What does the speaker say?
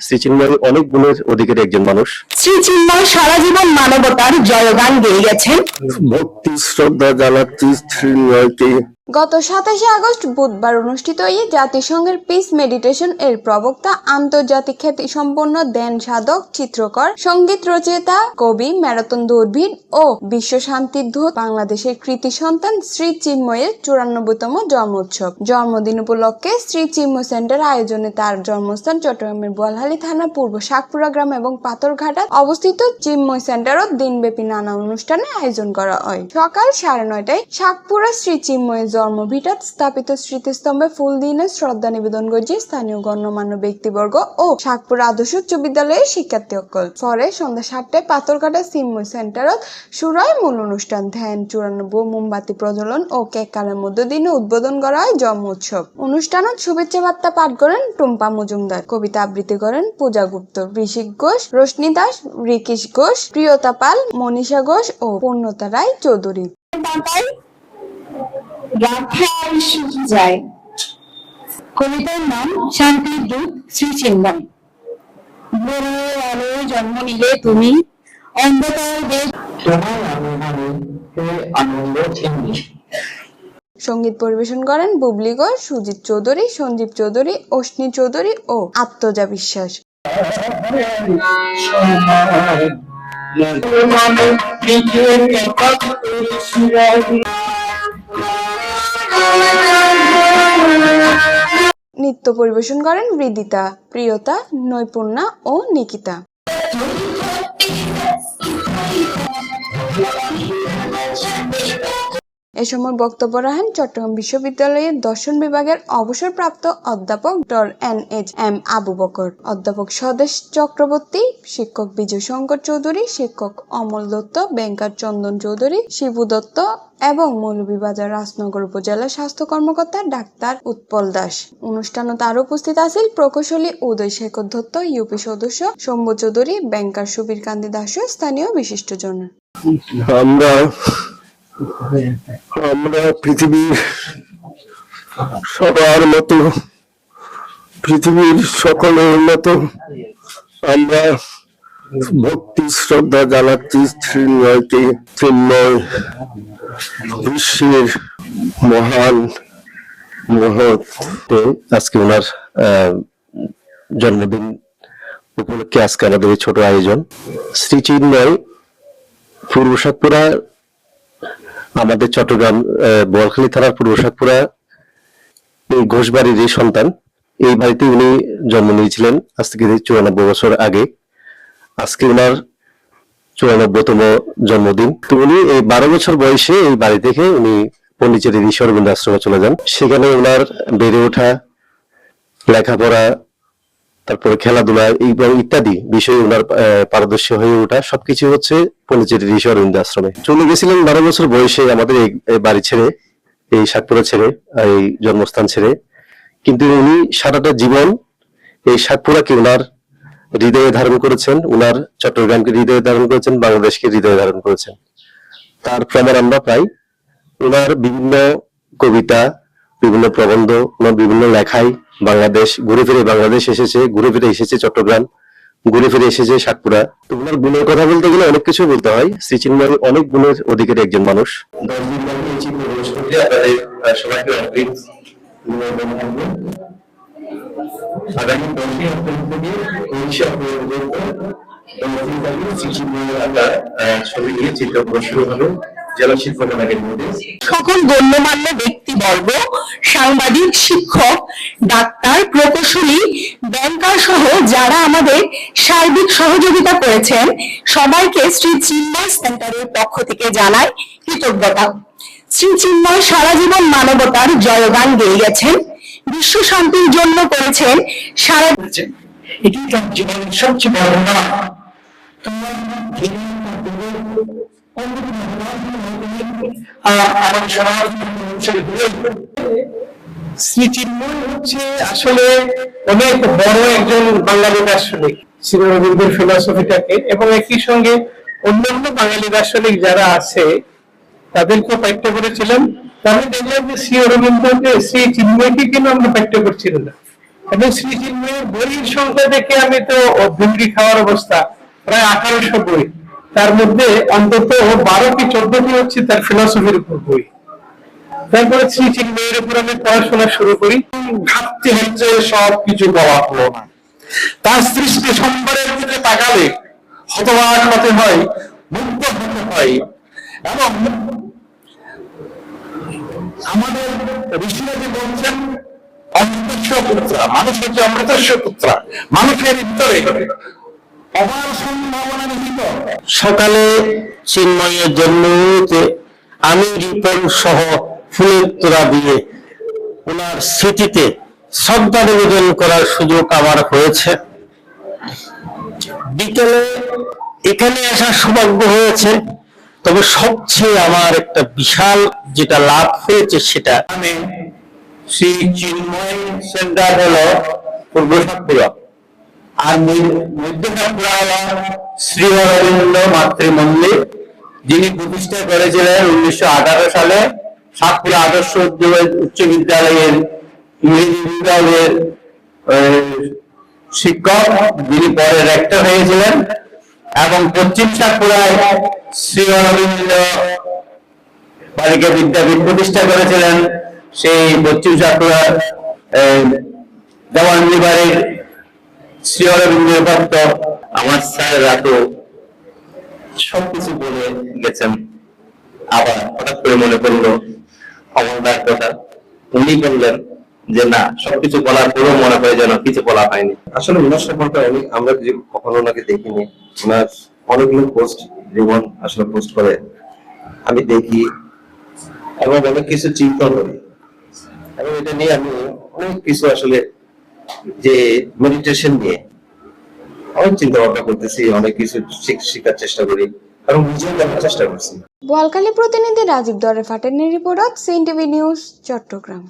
শ্রী চিন্ময় অনেক গুণের অধিকারী একজন মানুষ। শ্রী চিন্ময় সারা জীবন মানবতার জয়গান গেয়ে গেছেন ভক্তি শ্রদ্ধা জানাচ্ছি শ্রীময়কে গত সাতাশে আগস্ট বুধবার অনুষ্ঠিত এই জাতিসংঘের পিস মেডিটেশন এর প্রবক্তা, আন্তর্জাতিক খ্যাতি সম্পন্ন দেন সাধক, চিত্রকর, সংগীত রচয়িতা, কবি, ম্যারাথন দৌড়ভিদ ও বিশ্ব শান্তির দূত বাংলাদেশের কৃতি সন্তান শ্রী চিন্ময়ের চুরানব্বইতম জন্ম উৎসব। জন্মদিন উপলক্ষে শ্রী চিন্ময় সেন্টার আয়োজনে তার জন্মস্থান চট্টগ্রামের বোয়ালহালী থানা পূর্ব শাকপুরা গ্রাম এবং পাথরঘাটা অবস্থিত চিন্ময় সেন্টারও দিনব্যাপী নানা অনুষ্ঠানে আয়োজন করা হয়। সকাল সাড়ে নয়টায় শাকপুরা শ্রী চিন্ময়ের জন্মভিটাত স্থাপিত স্মৃতিস্তম্ভে ফুল দিনে শ্রদ্ধা নিবেদন করছে স্থানীয় গণ্যমান্য ব্যক্তিবর্গ ও শাকপুরা আদর্শ উচ্চ বিদ্যালয়ের শিক্ষার্থী সকল পরে সন্ধ্যা সাতটায় পাথরঘাটা চিন্ময় সেন্টারত শুরুয় মূল অনুষ্ঠান ধ্যান চুরানব্বই মোমবাতি প্রজ্বলন ও কেক কালের মধ্য দিনে উদ্বোধন করা হয় জন্ম উৎসব। অনুষ্ঠানত শুভেচ্ছা বার্তা পাঠ করেন টুম্পা মজুমদার। কবিতা আবৃত্তি করেন পূজা গুপ্ত ঋষিক ঘোষ, রশ্মি দাস, রিকিশ ঘোষ, প্রিয়তা পাল, মনীষা ঘোষ ও পূর্ণতা রায় চৌধুরী। রাখাল যায় কবিতার নাম শান্তির দূত শ্রী চিন্ময় আলোয় জন্ম নিলে তুমি অন্ধকার দেশ তোমার আনন্দে সংগীত পরিবেশন করেন বুবলি ঘোষ সুজিত চৌধুরী সঞ্জীব চৌধুরী অশ্নি চৌধুরী ও আত্মজা বিশ্বাস। নৃত্য পরিবেশন করেন বৃদিতা প্রিয়তা নৈপুণ্যা ও নিকিতা। এ সময় বক্তব্য রাখেন চট্টগ্রাম বিশ্ববিদ্যালয়ের দর্শন বিভাগের অবসরপ্রাপ্ত অধ্যাপক ডর N H M Abu Bakar, অধ্যাপক স্বদেশ চক্রবর্তী, শিক্ষক বিজয় শঙ্কর চৌধুরী, শিক্ষক অমল দত্ত, ব্যাংকার চন্দন চৌধুরী, শিবু দত্ত এবং মৌলভীবাজার রাজনগর উপজেলা স্বাস্থ্য কর্মকর্তা ডাক্তার উৎপল দাস। অনুষ্ঠানত আরও উপস্থিত আছেন প্রকৌশলী উদয় শেখর দত্ত, ইউপি সদস্য শম্ভু চৌধুরী, ব্যাংকার সুবীর কান্তি দাস স্থানীয় বিশিষ্টজন। আমরা আমরা পৃথিবীর সবার মতো পৃথিবীর সকলের মতো আমরা ভক্তি শ্রদ্ধা জানাচ্ছি শ্রীময়কে শ্রীময় বিশ্বের মহান মহৎ। আজকে ওনার আহ, জন্মদিন উপলক্ষে আজকে আমাদের এই ছোট আয়োজন। শ্রী চিন্ময় পূর্ব সাতপুরা আমাদের চট্টগ্রাম আহ, বোয়ালখালী থানার পূর্ব সাতপুরা এই ঘোষবাড়ির সন্তান এই বাড়িতে উনি জন্ম নিয়েছিলেন আজ থেকে চুরানব্বই বছর আগে। আজকে ওনার চুরানব্বইতম জন্মদিন। তো উনি এই বারো বছর বয়সে এই বাড়ি থেকে উনি পন্ডিচেরির ঈশ্বরবৃন্দ আশ্রমে চলে যান। সেখানে ওনার বেড়ে ওঠা লেখাপড়া তারপরে খেলাধুলা এবং ইত্যাদি বিষয়ে ওনার পারদর্শী হয়ে ওঠা সবকিছু হচ্ছে পন্ডিচেরির ঈশ্বর অরবিন্দ আশ্রমে। চলে গেছিলেন বারো বছর বয়সে আমাদের এই বাড়ি ছেড়ে, এই সাতপুরা ছেড়ে এই জন্মস্থান ছেড়ে। কিন্তু উনি সারাটা জীবন এই সাতপুরাকে ওনার হৃদয়ে ধারণ করেছেন ওনার চট্টগ্রামকে হৃদয়ে ধারণ করেছেন, বাংলাদেশকে হৃদয়ে ধারণ করেছেন। তার প্রমাণ আমরা পাই ওনার বিভিন্ন কবিতা, বিভিন্ন প্রবন্ধ ওনার বিভিন্ন লেখায় বাংলাদেশ, ঘুরে ফিরে বাংলাদেশ এসেছে, ঘুরে ফিরে এসেছে চট্টগ্রাম, ঘুরে ফিরে এসেছে সাতপুরা। তো ওনার গুণের কথা বলতে গেলে অনেক কিছু বলতে হয়। শ্রী চিন্ময় অনেক গুণের অধিকারী একজন মানুষ। ছবি নিয়ে চিত্র প্রদর্শন হবে। জেলা শিল্প সকল গণ্যমান্য ব্যক্তিবর্গ সাংবাদিক শিক্ষক ডাক্তার প্রকৌশলী ব্যাংকার সহ যারা আমাদের সার্বিক সহযোগিতা করেছেন সবাইকে শ্রী চিন্ময় সেন্টারের পক্ষ থেকে জানাই কৃতজ্ঞতা। শ্রী চিন্ময় সারা জীবন মানবতার জয়গান গেয়ে গেছেন বিশ্ব শান্তির জন্য করেছেন সারা এটি তার জীবনের সবচেয়ে বড় অন্যান্য বাঙালি দার্শনিক যারা আছে তাদেরকেও পাঠ্য করেছিলাম তাহলে দেখলাম যে শ্রী অরবিন্দকে শ্রী চিন্ময়কে আমরা পাঠ্য করছিলাম না এবং শ্রী চিন্ময়ের বইয়ের সংখ্যা দেখে আমি তো ভুঙ্গি খাওয়ার অবস্থা, প্রায় আঠারোশো বই। তার মধ্যে অন্তত বারো কি চোদ্দটি হচ্ছে তার ফিলসফির উপর বই। তারপরে শ্রী চিন্ময়ের উপর আমি পড়াশোনা শুরু করি। ঘাটতি হচ্ছে সব কিছু পাওয়া হলো না। তার সৃষ্টি সম্বরের দিকে তাকালে হতবাক হতে হয়, মুগ্ধ হতে হয়। এবং আমাদের ঋষিরা যে বলছেন অমৃতস্ব পুত্রা মানুষ হচ্ছে অমৃতস্ব পুত্রা মানুষের ভিতরে সকালে চিন্ময়ের জন্য আমি রিপন সহ ফুলের তোড়া দিয়ে ওনার স্মৃতিতে শ্রদ্ধা নিবেদন করার সুযোগ আমার হয়েছে। বিকেলে এখানে আসার সৌভাগ্য হয়েছে। তবে সবচেয়ে আমার একটা বিশাল যেটা লাভ হয়েছে সেটা, আমি শ্রী চিন্ময় সেন্টার হলো পূর্ব সাতপুরা। আর মধ্য সাতপুরা হলো শ্রী অরবিন্দ মাতৃমন্দির, যিনি প্রতিষ্ঠা করেছিলেন উনিশশো আঠারো সালে আদর্শ উচ্চ- বিদ্যালয়ের ইংরেজি শিক্ষক, যিনি পরে রেক্টর হয়েছিলেন, এবং পশ্চিম সাতপুরায় শ্রী অরবিন্দ বালিকা বিদ্যাপীঠ প্রতিষ্ঠা করেছিলেন। সেই পশ্চিম সাতপুরার জওয়ান বাড়ির শ্রী অরবিন্দের ভক্ত আমার স্যাররা তো সবকিছু বলে গেছেন। আবার হঠাৎ করে মনে পড়ল অমলদার কথা। উনি বললেন যে, না, সবকিছু বলার পরেও মনে হয় যেন কিছু বলা হয়নি। আসলে ওনার সম্পর্কে আমি, আমরা যে কখনো ওনাকে দেখিনি। ওনার অনেকগুলো পোস্ট জীবন আসলে পোস্ট করে। আমি দেখি এবং অনেক কিছু চিন্তা করি। এবং এটা নিয়ে আমি অনেক কিছু আসলে যে মেডিটেশন নিয়ে অনেক চিন্তা ভাবনা করতেছি, অনেক কিছু শিখ- শেখার চেষ্টা করি, কারণ নিজেও জানার চেষ্টা করছি। বোয়ালখালী প্রতিনিধি রাজীব দরে ফাটেনের রিপোর্ট, সিএনটিভি নিউজ, চট্টগ্রাম।